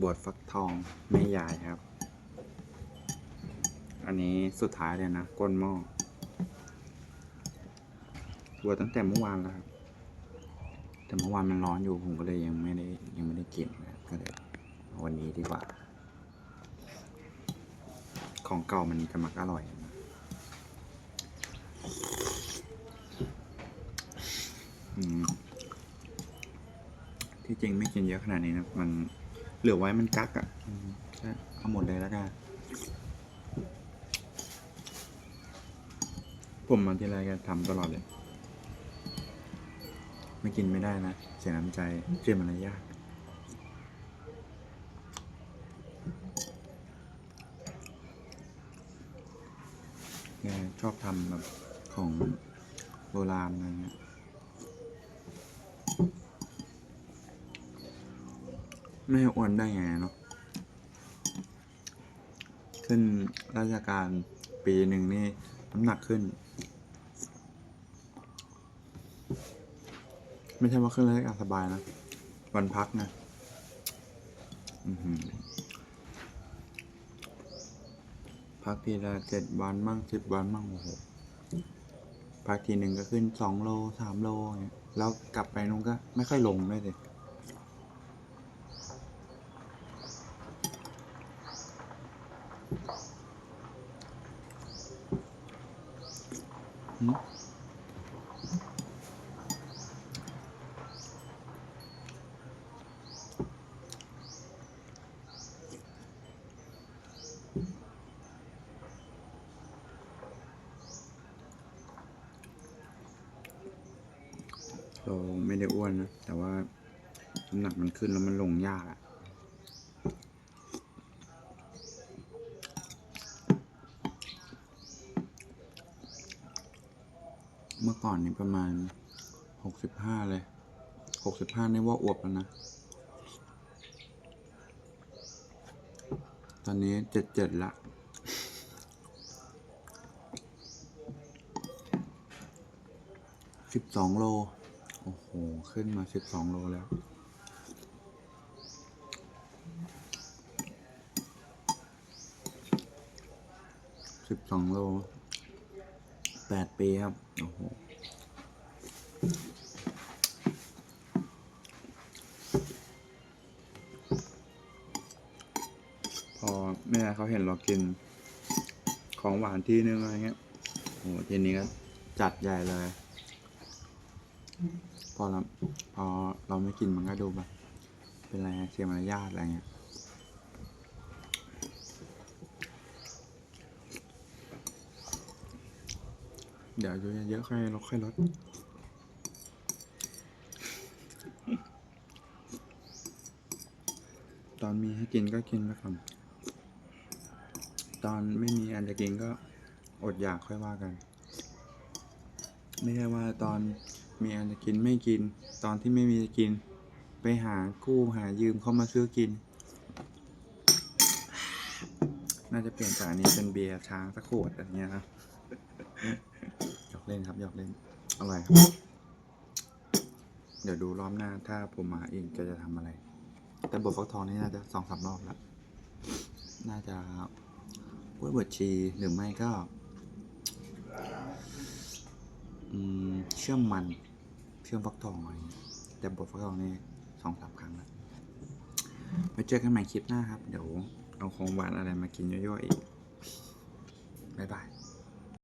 บวชฟักทองแม่ยายครับ อันนี้สุดท้ายเลยนะ ก้นหม้อบวชตั้งแต่เมื่อวานแล้วครับ แต่เมื่อวานมันร้อนอยู่ผมก็เลยยังไม่ได้ยังไม่ได้กินนะก็เลยวันนี้ดีกว่า ของเก่ามันจะมักอร่อยนะที่จริงไม่กินเยอะขนาดนี้นะมัน เหลือไว้มันกักอะ่ะเอาหมดเลยแล้วกันผมมาทีไรก็ทำตลอดเลย ไม่กินไม่ได้นะ เสียน้ำใจเสียมารยาทแกชอบทำแบบของโบราณอะไรเงี้ย ไม่ให้อ้วนได้ไงเนาะขึ้นราชการปีหนึ่งนี่น้ำหนักขึ้น ไม่ใช่ว่าขึ้นราชการสบายนะ วันพักนะพักทีละเจ็ดวันมั่งสิบวันมั่งโอ้โหพักทีหนึ่งก็ขึ้นสองโลสามโลอย่างเงี้ยแล้วกลับไปนุ่งก็ไม่ค่อยลงด้วยสิ เราไม่ได้อ้วนนะ แต่ว่าน้ำหนักมันขึ้นแล้วมันลงยากอะ เมื่อก่อนนี่ประมาณหกสิบห้าเลยหกสิบห้านี่ว่าอวบแล้วนะ ตอนนี้เจ็ดเจ็ดละสิบสองโล โอ้โห ขึ้นมาสิบสองโลแล้วสิบสองโล ดปีครับ โอ้โหพอแม่เขาเห็นเรากิน ของหวานที่นึงอะไรเงี้ยโอ้โหทีนี้ก็จัดใหญ่เลย พอเราพอเราไม่กินมันก็ดูแบบ เป็นอะไรเสียมารยาทอะไรเงี้ย เดี๋ยวอายุเยอะๆค่อยลดค่อยลดตอนมีให้กินก็กินไปก่อนตอนไม่มีอันจะกินก็อดอยากค่อยว่ากัน ไม่ใช่ว่าตอนมีอันจะกินไม่กิน ตอนที่ไม่มีจะกิน ไปหากู้หายืมเข้ามาซื้อกิน น่าจะเปลี่ยนจากอันนี้เป็นเบียร์ช้างสักขวดอะไรเงี้ยครับหยอกเล่นครับหยอกเล่นอร่อยครับ เดี๋ยวดูรอบหน้าถ้าผมมาอีกจะจะทำอะไร แต่บทฟักทองนี่น่าจะสองสามรอบแล้วน่าจะกล้วยบวชชีหรือไม่ก็เชื่อมมัน เชื่อมฟักทองอะไรแต่บทฟักทองนี่สองสามครั้งแล้วไว้เจอกันใหม่คลิปหน้าครับ เดี๋ยว เอาของหวานอะไรมากินย่อยๆอีก บ๊ายบาย